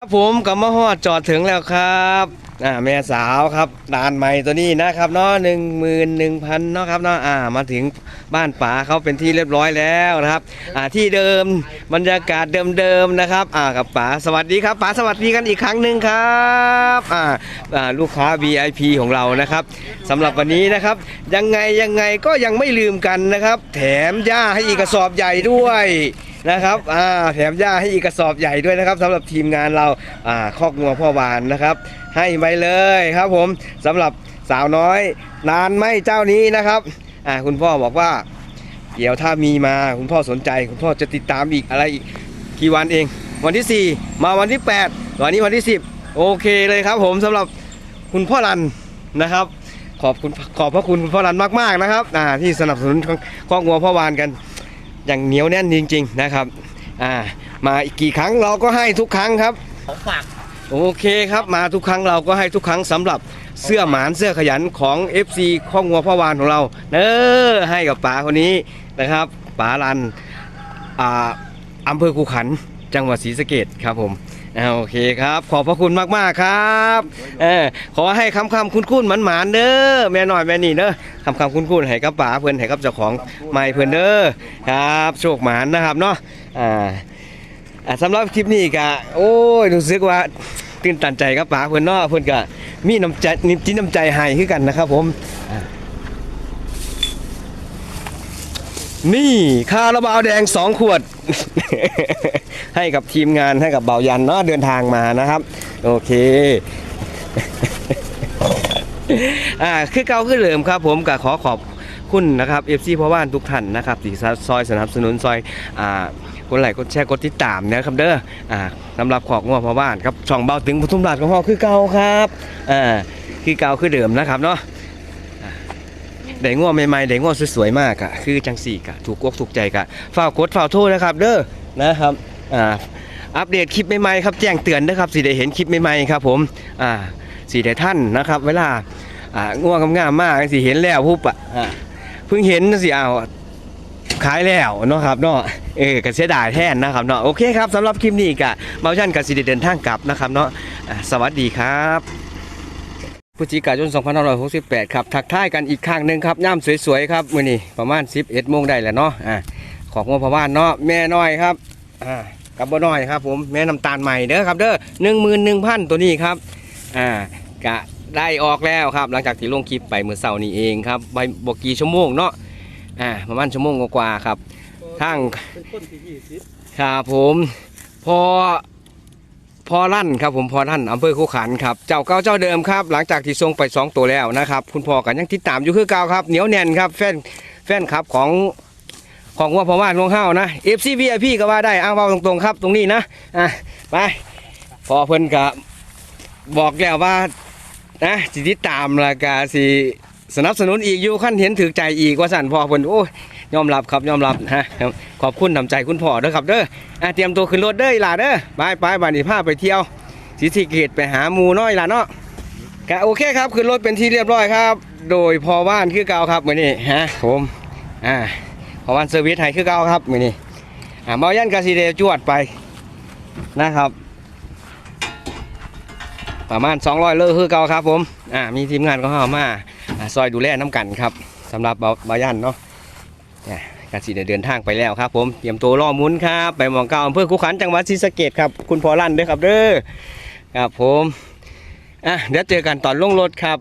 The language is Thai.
ครับผมกับมาฮอดจอดถึงแล้วครับอ่าแม่สาวครับด่านใหม่ตัวนี้นะครับเนาะหนึ่งหมื่นหนึ่งพันเนาะครับเนาะอ่ามาถึงบ้านป๋าเขาเป็นที่เรียบร้อยแล้วนะครับอ่าที่เดิมบรรยากาศเดิมๆนะครับอ่ากับป๋าสวัสดีครับป๋าสวัสดีกันอีกครั้งหนึ่งครับอ่าอ่าลูกค้า VIP ของเรานะครับสำหรับวันนี้นะครับยังไงยังไงก็ยังไม่ลืมกันนะครับ แถมย่าให้อีกกระสอบใหญ่ด้วย นะครับอ่าแถมย่าให้อีกกระสอบใหญ่ด้วยนะครับสำหรับทีมงานเราอ่าคอกงัวพ่อวานนะครับ ให้ไปเลยครับผมสำหรับสาวน้อยนานไหมเจ้านี้นะครับอ่าคุณพ่อบอกว่า เดี๋ยวถ้ามีมาคุณพ่อสนใจ คุณพ่อจะติดตามอีกอะไรอีกกี่วันเอง วันที่ 4 มาวันที่ 8 วันนี้วันที่ 10 โอเคเลยครับผมสำหรับคุณพ่อรันนะครับ ขอบคุณขอบพระคุณคุณพ่อรันมากๆนะครับอ่าที่สนับสนุนคอกงัวพ่อวานกัน อย่างเหนียวแน่นจริง ๆนะครับอ่ามาอีกกี่ครั้งเราก็ให้ทุกครั้งครับของฝากโอเคครับมาทุกครั้งเราก็ให้ทุกครั้งสำหรับเสื้อหมานเสื้อขยันของ FC ข้องงัวพ่อวานของเราเนอให้กับป๋าคนนี้นะครับป๋ารันอ่าอำเภอคูขันจังหวัดศรีสะเกดครับผม อ่าโอเคครับ ขอบพระคุณมากๆครับเออขอให้คำคำคุ้นคุ้นหมันหมานเด้อแม่น้อยแม่นี่เด้อคำคำคุ้นคุ้นให้กับป๋าเพื่อนให้กับเจ้าของไม้เพื่อนเด้อครับโชคหมานนะครับเนาะอ่าสำหรับคลิปนี้ก็โอ้ยรู้สึกว่าตื่นตันใจครับป๋าเพื่อนเนาะเพื่อนก็มีน้ำใจนิจิตน้ำใจให้คือกันนะครับผมอ่า นี่คาราบาวแดงสองขวด ให้กับทีมงานให้กับเบายันเนาะเดินทางมานะครับ โอเคอ่าคือเก่าคือเดิมครับ ผมก็ขอขอบคุณนะครับ FC พ่อบ้านทุกท่านนะครับที่ซอยสนับสนุนซอยอ่ากดไลค์กดแชร์กดติดตามนะครับเด้ออ่าสำหรับขอกงัวพ่อบ้านครับช่องเบาถึงปทุมราชของพ่อคือเก่าครับอ่าคือเก่าคือเดิมนะครับเนาะ ได้งัวใหม่ๆได้งัวสวยๆมากอะคือจังสี่กะถูกอกถูกใจกะฝากกดฝากโทษนะครับ เด้อนะครับอ่าอัปเดตคลิปใหม่ๆครับแจ้งเตือนนะครับสิได้เห็นคลิปใหม่ๆครับผมอ่าสิได้ท่านนะครับ เวลาอ่าง่วงงามมากสิเห็นแล้วปุ๊บอะอ่าเพิ่งเห็นสิเอาขายแล้วเนาะครับเนาะเออก็เสียดายแทนนะครับเนาะโอเคครับสำหรับคลิปนี้กะเมาชันกับสิได้เดินทางกลับนะครับเนาะสวัสดีครับ พฤศจิกายน2568 ครับ ทักทายกันอีกครั้งหนึ่งครับย่ามสวยๆครับมื้อนี้ประมาณ 11โมงได้แล้วเนาะอ่าของงบพะบ้านเนาะแม่น้อยครับอ่ากับบ่น้อยครับ ผมแม่น้ำตาลใหม่เด้อครับเด้อ11,000 ตัวนี้ครับอ่ากะได้ออกแล้วครับ หลังจากที่ลงคลิปไปเมื่อเสาร์นี้เองครับไปบกี่ชั่วโมงเนาะอ่าประมาณชั่วโมงกว่าๆครับทั้งเป็นคนที่ยี่สิบครับผมพอ พอลั่นครับผมพอลั่นอำเภอคูขันครับเจ้าเก่าเจ้าเดิมครับ หลังจากที่ส่งไปสองตัวแล้วนะครับ คุณพ่อกันยังติดตามอยู่คือเก่าครับเหนียวแน่นครับแฟนแฟนครับของของว่าพอว่านวงเฮานะเอฟซีพีพี่ก็ว่าได้อ้างว่าตรงๆครับ ตรงนี้นะอะไปพอเพิ่นกะบบอกแล้วว่านะสิติดตามล้วก็สิสนับสนุนอีกอยู่ขั้นเห็นถือใจอีกว่าสั่นพอเพิ่นโอ้ ยอมรับครับยอมรับฮะขอบคุณนำใจคุณพ่อเด้อครับเด้ออะเตรียมตัวขึ้นรถเด้อหล่าเด้อไปไปบัดนี้พาไปเที่ยวศรีสะเกษไปหาหมูน้อยหล่ะเนาะก็โอเคครับขึ้นรถเป็นที่เรียบร้อยครับ โดยพอว่านคือเก่าครับมือนี้ฮะผมอ่าพอว่านเซอร์วิสให้คือเก่าครับมือนี้อ่าบ่ยันกาสิเดจวดไปนะครับ ประมาณ 200 เลอคือเก่าครับผมอ่ามีทีมงานของเรามาอ่าซอยดูแลน้ำกันครับสำหรับเบาบายันเนาะ เนี่ยกสิได้เดินทางไปแล้วครับ ผมเตรียมตัวล่อมุนครับไปมองเก่าอำเภอคุขันจังหวัดศรีสะเกดครับ คุณพอลั่นด้วยครับเด้อครับผมอะเดี๋ยวเจอกันตอนลงรถครับ